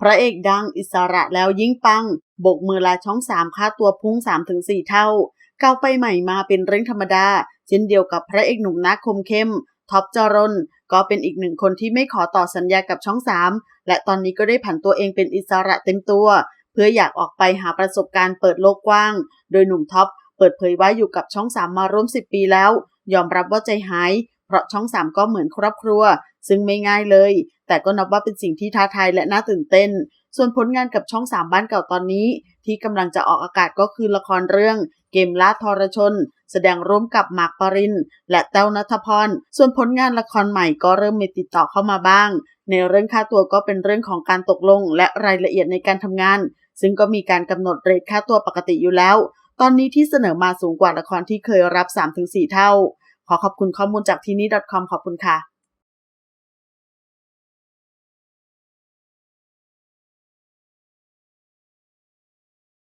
พระเอกดังอิสระแล้วยิ่งปัง บกมือลาช่องสามค่าตัวพุ่ง3-4เท่าก้าวไปใหม่มาเป็นเรื่องธรรมดา เช่นเดียวกับพระเอกหนุ่มนักคมเข้มท็อปจรนก็เป็นอีกหนึ่งคนที่ไม่ขอต่อสัญญากับช่อง3และตอนนี้ก็ได้ผันตัวเองเป็นอิสระเต็มตัว เพื่ออยากออกไปหาประสบการณ์เปิดโลกกว้าง โดยหนุ่มท็อปเปิดเผยว่าอยู่กับช่อง3มมาร่วม 10 ปีแล้ว ยอมรับว่าใจหาย เพราะช่อง3ก็เหมือนครอบครัว ซึ่งไม่ง่ายเลย แต่ก็นับว่าเป็นสิ่งที่ท้าทายและน่าตื่นเต้น ส่วนผลงานกับช่อง3บ้านเก่าตอนนี้ ที่กำลังจะออกอากาศก็คือละครเรื่อง เกมล่าทรชน แสดงร่วมกับหมากปรินและแต้วนัทพร ส่วนผลงานละครใหม่ก็เริ่มมีติดต่อเข้ามาบ้าง ในเรื่องค่าตัวก็เป็นเรื่องของการตกลง และรายละเอียดในการทำงาน ซึ่งก็มีการกำหนดเรทค่าตัวปกติอยู่แล้ว ตอนนี้ที่เสนอมาสูงกว่าละครที่เคยรับ 3-4 เท่า ขอขอบคุณข้อมูลจากที่นี่ .com ขอบคุณค่ะ